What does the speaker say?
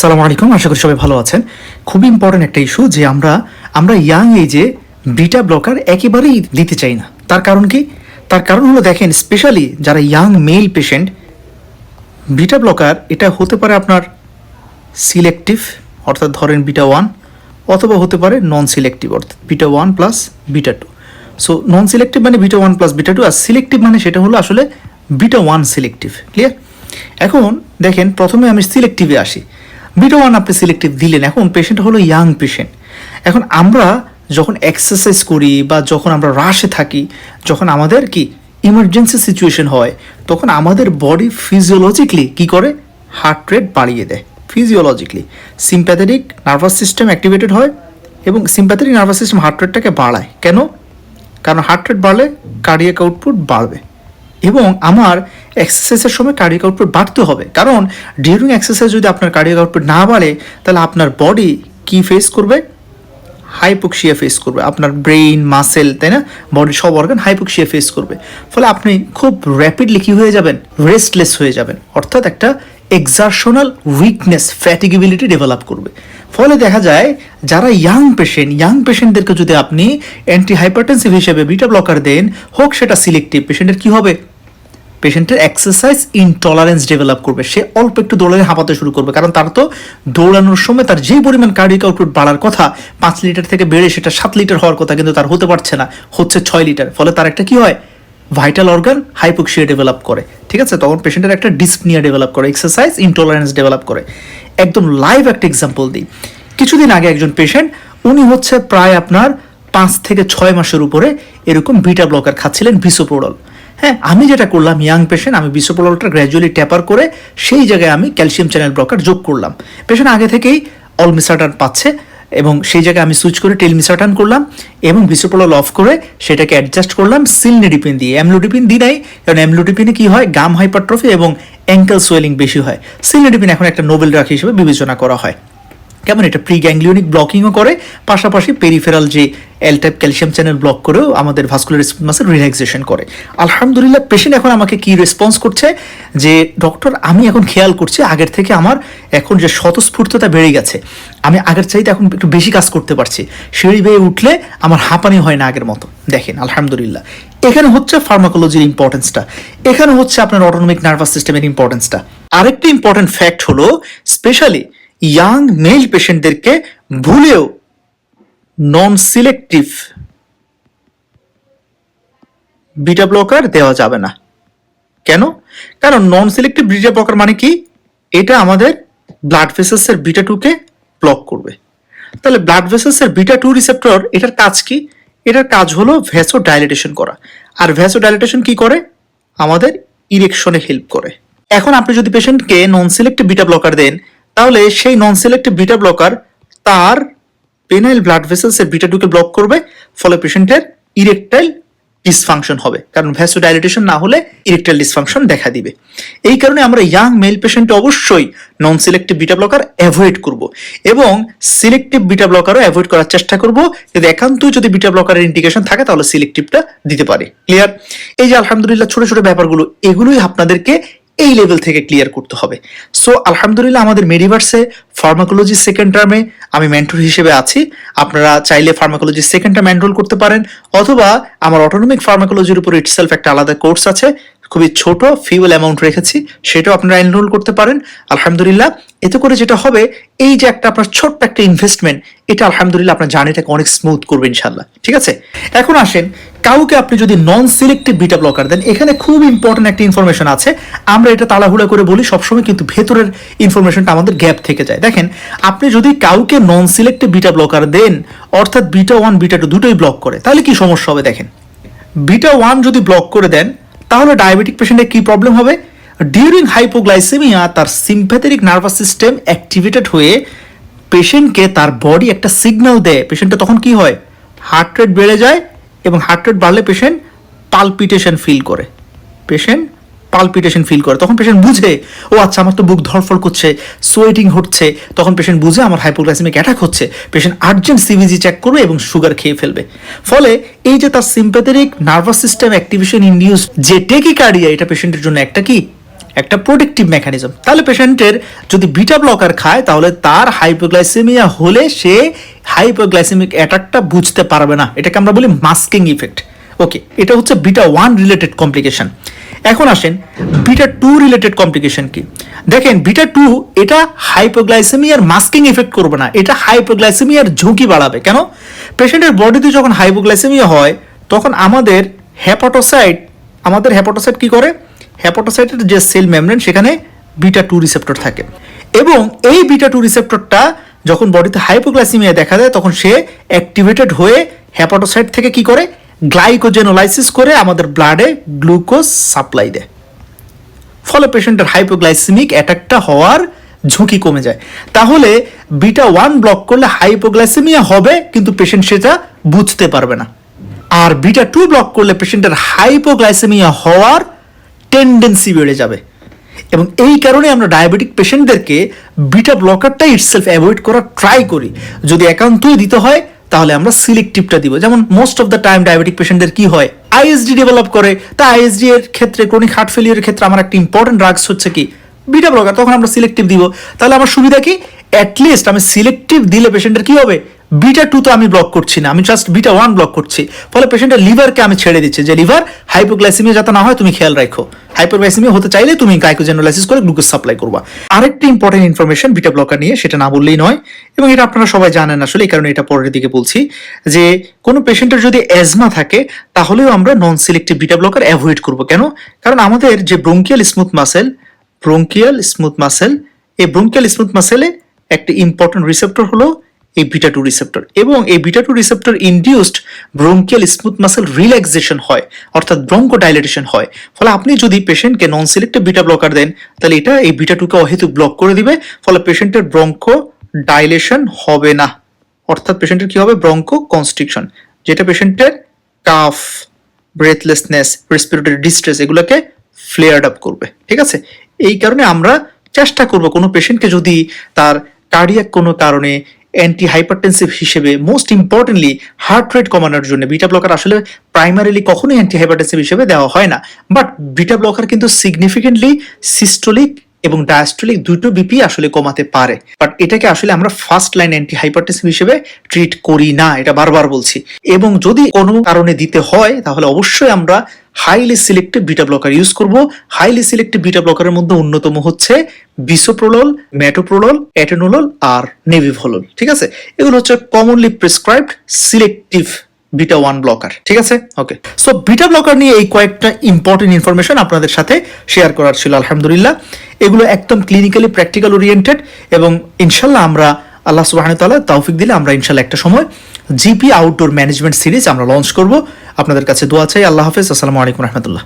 সালাম আলাইকুম, আশা করি সবাই ভালো আছেন। খুবই ইম্পর্টেন্ট একটা ইস্যু যে আমরা আমরা ইয়াং এজে বিটা ব্লকার একেবারেই দিতে চাই না। তার কারণ কি? তার কারণ হলো দেখেন স্পেশালি যারা young male patient beta blocker এটা হতে পারে আপনার সিলেক্টিভ অর্থাৎ ধরেন বিটা ওয়ান অথবা হতে পারে নন সিলেক্টিভ অর্থাৎ beta one plus beta two so non selective মানে beta one plus beta two আর সিলেক্টিভ মানে সেটা হলো আসলে বিটা ওয়ান সিলেক্টিভ ক্লিয়ার এখন দেখেন, প্রথমে আমি সিলেক্টিভে আসি। বিটা ওয়ান আপনি সিলেক্টিভ দিলেন, এখন পেশেন্ট হলো ইয়াং পেশেন্ট এখন আমরা যখন এক্সারসাইজ করি বা যখন আমরা রাশে থাকি, যখন আমাদের কি ইমার্জেন্সি সিচুয়েশন হয়, তখন আমাদের বডি ফিজিওলজিক্যালি কি করে? হার্ট রেট বাড়িয়ে দেয় physiologically sympathetic nervous system activated হয় এবং সিম্প্যাথেটিক নার্ভাস সিস্টেম হার্ট রেটটাকে বাড়ায়। কেন? কারণ হার্ট রেট বাড়লে কার্ডিয়াক আউটপুট বাড়বে। এবং আমার এক্সারসাইজের সময় কার্ডিয়াক আউটপুট বাড়তে হবে। কারণ ডিউরিং এক্সারসাইজ যদি আপনার কার্ডিয়াক আউটপুট না বাড়ে, তাহলে আপনার বডি কি ফেস করবে? হাইপোক্সিয়া ফেস করবে। আপনার ব্রেইন মাসেল তাই না? বডির সব অর্গান হাইপোক্সিয়া ফেস করবে। ফলে আপনি খুব র্যাপিডলি কী হয়ে যাবেন? রেস্টলেস হয়ে যাবেন। অর্থাৎ একটা এক্সারশনাল উইকনেস ফ্যাটিগিবিলিটি ডেভেলপ করবে। ফলে দেখা যায়, যারা ইয়াং পেশেন্ট ইয়াং পেশেন্টদেরকে যদি আপনি অ্যান্টি হাইপারটেনসিভ হিসেবে বিটা ব্লকার দেন, হোক সেটা সিলেক্টিভ পেশেন্টের কী হবে? পেশেন্টের এক্সারসাইজ ইনটলারেন্স ডেভেলপ করবে। সে অল্প একটু দৌড়ালে হাঁপাতে শুরু করবে, কারণ তার তো দৌড়ানোর সময় তার যেই পরিমাণ কার্ডিক আউটপুট বাড়ার কথা, পাঁচ লিটার থেকে বেড়ে সেটা সাত লিটার হওয়ার কথা কিন্তু তার হতে পারছে না, হচ্ছে ছয় লিটার। ফলে তার একটা কি হয়? ভাইটাল অর্গান হাইপোক্সিয়া ডেভেলপ করে। ঠিক আছে? তখন পেশেন্টের একটা ডিসপনিয়া ডেভেলপ করে এক্সারসাইজ ইনটলারেন্স ডেভেলপ করে। একদম লাইভ একটা এক্সাম্পল দিই। কিছুদিন আগে একজন পেশেন্ট উনি হচ্ছে প্রায় আপনার পাঁচ থেকে ছয় মাসের উপরে এরকম বিটা ব্লকার খাচ্ছিলেন বিসোপ্রোডল হ্যাঁ আমি যেটা করলাম ইয়াং পেশেন্ট আমি বিসোপ্রোডলটা গ্র্যাজুয়ালি ট্যাপার করে সেই জায়গায় আমি ক্যালসিয়াম চ্যানেল ব্লকার যোগ করলাম। পেশেন্ট আগে থেকেই অলমিসাটান পাচ্ছে এবং সেই জায়গায় আমি সুইচ করে টেলমিসাটান করলাম এবং বিসোপ্রোডল অফ করে সেটাকে অ্যাডজাস্ট করলাম সিলনেডিপিন দিয়ে। অ্যামলোডিপিন দিই নাই, কারণ অ্যামলোডিপিনে কি হয়? গাম হাইপারট্রফি এবং অ্যাঙ্কেল সোয়েলিং বেশি হয়। সিলনেডিপিন এখন একটা নোবেল ড্রাগ হিসেবে বিবেচনা করা হয়। কেমন এটা প্রি গ্যাংলিওনিক ব্লকিংও করে, পাশাপাশি পেরিফেরাল যে L type calcium channel block করেও আমাদের ভাস্কুলার মাসেল রিল্যাক্সেশন করে। আলহামদুলিল্লাহ পেশেন্ট এখন আমাকে কি রেসপন্স করছে? যে ডক্টর আমি এখন খেয়াল করছি, আগের থেকে আমার এখন যে স্বতঃস্ফূর্ততা বেড়ে গেছে, আমি আগের চাইতে এখন একটু বেশি কাজ করতে পারছি। সিঁড়ি বেয়ে উঠলে আমার হাঁপানি হয় না আগের মতো। দেখেন, আলহামদুলিল্লাহ। এখানে হচ্ছে ফার্মাকোলজির ইম্পর্টেন্সটা এখানে হচ্ছে আপনার অটোনমিক নার্ভাস সিস্টেমের ইম্পর্টেন্সটা আরেকটা ইম্পর্টেন্ট ফ্যাক্ট হলো স্পেশালি ইয়াং মেল পেশেন্টদেরকে ভুলেও নন সিলেক্টিভ বিটা ব্লকার দেওয়া যাবে না। কেন? কারণ নন সিলেক্টিভ বিটা ব্লকার মানে কি? এটা আমাদের ব্লাড ভেসেলসের বিটা টুকে ব্লক করবে। তাহলে ব্লাড ভেসেলসের বিটা টু রিসেপ্টর এটার কাজ কি? এটার কাজ হলো ভ্যাসো ডাইলেটেশন করা। আর ভ্যাসো ডাইলেটেশন কি করে? আমাদের ইরেকশনে হেল্প করে। এখন আপনি যদি পেশেন্টকে নন সিলেক্টিভ বিটা ব্লকার দেন তাহলে সেই নন সিলেক্টিভ বিটা ব্লকার তার পেনাইল ব্লাড ভেসেলসের বিটা টুকে ব্লক করবে, ফলে পেশেন্টের ইরেকটাইল ডিসফাংশন হবে। কারণ ভ্যাসোডাইলেটেশন না হলে ইরেকটাইল ডিসফাংশন দেখা দিবে। এই কারণে আমরা ইয়াং মেল পেশেন্টে অবশ্যই non selective beta blocker avoid করব এবং সিলেক্টিভ বিটা ব্লকারও অ্যাভয়েড করার চেষ্টা করব। যদি একান্তই যদি বিটা ব্লকারের ইন্ডিকেশন থাকে, তাহলে সিলেক্টিভটা দিতে পারে। ক্লিয়ার এই যে আলহামদুলিল্লাহ ছোট ছোট ব্যাপারগুলো, এগুলোই আপনাদেরকে এই লেভেল থেকে ক্লিয়ার করতে হবে। সো আলহামদুলিল্লাহ আমাদের মেডিভার্সে ফার্মাকোলজি সেকেন্ড টার্মে আমি মেন্টর হিসেবে আছি। আপনারা চাইলে ফার্মাকোলজি সেকেন্ড টার্ম এনরোল করতে পারেন, অথবা আমার অটোনমিক ফার্মাকোলজির উপর ইটসেলফ একটা আলাদা কোর্স আছে। খুবই ছোট ফিউল অ্যামাউন্ট রেখেছি, সেটাও আপনারা এনরোল করতে পারেন। আলহামদুলিল্লাহ এতে করে যেটা হবে, এই যে একটা আপনার ছোট্ট একটা ইনভেস্টমেন্ট এটা আলহামদুলিল্লাহ আপনার জার্নিটাকে অনেক স্মুথ করবে ইনশাল্লাহ ঠিক আছে? এখন আসেন, কাউকে আপনি যদি নন সিলেক্টিভ বিটা ব্লকার দেন, এখানে খুব ইম্পর্টেন্ট একটা ইনফরমেশন আছে। আমরা এটা তাড়াহুড়া করে বলি, সবসময় কিন্তু ভেতরের ইনফরমেশনটা আমাদের গ্যাপ থেকে যায়। দেখেন, আপনি যদি কাউকে নন সিলেক্টিভ বিটা ব্লকার দেন, অর্থাৎ বিটা ওয়ান বিটা টু দুটোই ব্লক করে, তাহলে কি সমস্যা হবে? দেখেন বিটা ওয়ান যদি ব্লক করে দেন, তাহলে ডায়াবেটিক পেশেন্টের কি প্রবলেম হবে? ডিউরিং হাইপোগ্লাইসেমিয়া তার সিম্প্যাথেটিক নার্ভাস সিস্টেম অ্যাক্টিভেটেড হয়ে পেশেন্টকে তার বডি একটা সিগন্যাল দেয়। পেশেন্টের তখন কি হয়? হার্ট রেট বেড়ে যায় এবং হার্ট রেট বাড়লে পেশেন্ট পালপিটেশন ফিল করে। পেশেন্ট পালপিটেশন ফিল করে। তখন পেশেন্ট বুঝে, ও আচ্ছা আমার তো বুক ধরফর করছে সোয়েটিং হচ্ছে। তখন পেশেন্ট বুঝে, আমার হাইপোগ্লাইসেমিক অ্যাটাক হচ্ছে। পেশেন্ট আর্জেন্ট সিভিজি চেক করবে এবং সুগার খেয়ে ফেলবে। ফলে এই যে তার sympathetic nervous system activation induce যে টেকিকার্ডিয়া এটা পেশেন্টের জন্য একটা কি? একটা প্রোটেক্টিভ মেকানিজম তাহলে পেশেন্টের যদি বিটা ব্লকার খায়, তাহলে তার হাইপোগ্লাইসেমিয়া হলে সে হাইপোগ্লাইসেমিক অ্যাটাকটা বুঝতে পারবে না। এটাকে আমরা বলি মাস্কিং ইফেক্ট ওকে এটা হচ্ছে বিটা ওয়ান রিলেটেড কমপ্লিকেশন এখন আসেন বিটা টু রিলেটেড কমপ্লিকেশন কি? দেখেন বিটা টু এটা হাইপোগ্লাইসেমিয়ার মাস্কিং ইফেক্ট করবে না, এটা হাইপোগ্লাইসেমিয়ার ঝুঁকি বাড়াবে। কেন? পেশেন্টের বডিতে যখন হাইপোগ্লাইসেমিয়া হয়, তখন আমাদের হ্যাপাটোসাইট আমাদের হ্যাপাটোসাইট কি করে? হ্যাপাটোসাইটের যে সেল মেমব্রেন সেখানে বিটা টু রিসেপ্টর থাকে। এবং এই বিটা টু রিসেপ্টরটা যখন বডিতে হাইপোগ্লাইসেমিয়া দেখা দেয়, তখন সে অ্যাক্টিভেটেড হয়ে হ্যাপাটোসাইট থেকে কি করে? গ্লাইকোজেনোলাইসিস করে আমাদের ব্লাডে গ্লুকোজ সাপ্লাই দেয়। ফলে পেশেন্টের হাইপোগ্লাইসেমিক অ্যাটাকটা হওয়ার ঝুঁকি কমে যায়। তাহলে বিটা ওয়ান ব্লক করলে হাইপোগ্লাইসেমিয়া হবে, কিন্তু পেশেন্ট সেটা বুঝতে পারবে না। আর বিটা টু ব্লক করলে পেশেন্টের হাইপোগ্লাইসেমিয়া হওয়ার টেন্ডেন্সি বেড়ে যাবে। এবং এই কারণে আমরা ডায়াবেটিক পেশেন্টদেরকে বিটা ব্লকারটা ইটসেলফ অ্যাভয়েড করার ট্রাই করি। যদি একান্তই দিতে হয়, তাহলে আমরা সিলেক্টিভটা দিব। যেমন most of the time diabetic পেশেন্টদের কি হয়? আইএসডি ডেভেলপ করে। তা আইএসডি এর ক্ষেত্রে ক্রনিক হার্ট ফেলিয়ারের ক্ষেত্রে আমার একটা ইম্পর্টেন্ট ড্রাগস হচ্ছে কি? বিটা ব্লকার তখন আমরা সিলেক্টিভ দিব। তাহলে আমার সুবিধা কি? অ্যাটলিস্ট আমি সিলেক্টিভ দিলে পেশেন্টের কি হবে? বিটা টু তো আমি ব্লক করছি না, আমি জাস্ট বিটা ওয়ান ব্লক করছি। ফলে পেশেন্টের লিভারকে আমি ছেড়ে দিচ্ছি। যে লিভার হাইপোগ্লাইসিমিয়া যাতে না হয়, তুমি খেয়াল রাখো। হাইপোগ্লাইসিমিয়া হতে চাইলে তুমি গ্লাইকোজেনোলাইসিস করে গ্লুকোজ সাপ্লাই করবা। আরেকটি ইম্পর্টেন্ট ইনফরমেশন বিটা ব্লকার নিয়ে, সেটা না বললেই নয়, এবং এটা আপনারা সবাই জানেন আসলে, এই কারণে এটা পরের দিকে বলছি, যে কোনো পেশেন্টের যদি অ্যাজমা থাকে, তাহলেও আমরা non selective beta blocker avoid করব। কেন? কারণ আমাদের যে bronchial smooth muscle bronchial smooth muscle এই ব্রঙ্কিয়াল স্মুথ মাসেলে একটি ইম্পর্টেন্ট রিসেপ্টর হলো এই বিটা টু রিসেপ্টর এবং এই beta two receptor induced bronchial smooth muscle relaxation হয়, অর্থাৎ ব্রঙ্কো ডাইলেটেশন হয়। ফলে আপনি যদি পেশেন্টকে নন সিলেক্টিভ বিটা ব্লকার দেন, তাহলে এটা এই বিটা টুকে অহেতু ব্লক করে দিবে, ফলে পেশেন্টের ব্রঙ্কো ডাইলেশন হবে না। অর্থাৎ পেশেন্টের কি হবে? ব্রঙ্কো কনস্ট্রিকশন যেটা পেশেন্টের কাফ ব্রেথলেসনেস রেসপিরেটরি ডিস্ট্রেস এগুলোকে ফ্লেয়ার্ড আপ করবে। ঠিক আছে? এই কারণে আমরা চেষ্টা করব কোনো পেশেন্টকে যদি তার কার্ডিয়াক কোনো কারণে অ্যান্টি হাইপারটেনসিভ হিসেবে মোস্ট ইম্পর্টেন্টলি হার্ট রেট কমানোর জন্য। বিটা ব্লকার আসলে প্রাইমারিলি কখনোই অ্যান্টি হাইপারটেনসিভ হিসেবে দেওয়া হয় না। বাট বিটা ব্লকার কিন্তু সিগনিফিকেন্টলি সিস্টোলিক এবং ডায়াস্টোলিক দুটো বিপি আসলে কমাতে পারে। বাট এটাকে আসলে আমরা ফার্স্ট লাইন অ্যান্টি হাইপারটেনসিভ হিসেবে ট্রিট করি না, এটা বারবার বলছি। এবং যদি কোনো কারণে দিতে হয়, তাহলে অবশ্যই আমরা highly selective beta blocker use করব। হাইলি সিলেক্টিভ বিটা ব্লকারের মধ্যে অন্যতম হচ্ছে বিসোপ্রোলল ম্যাটোপ্রোলল অ্যাটেনোলল আর নেভিভোলল ঠিক আছে? এগুলো হচ্ছে commonly prescribed selective beta one blocker ঠিক আছে? ওকে সো বিটা ব্লকার নিয়ে এই কয়েকটা ইম্পর্টেন্ট ইনফরমেশন আপনাদের সাথে শেয়ার করার ছিল, আলহামদুলিল্লাহ। এগুলো একদম ক্লিনিক্যালি প্র্যাকটিক্যাল ওরিয়েন্টেড এবং ইনশাল্লাহ আমরা আল্লাহ সুবাহ তালা তৌফিক দিলে আমরা ইনশাল্লাহ একটা সময় জিপি আউটডোর ম্যানেজমেন্ট সিরিজ আমরা লঞ্চ করব। আপনাদের কাছে দোয়া চাই। আল্লাহ হাফেজ। আসসালামু আলাইকুম রহমতুল্লাহ।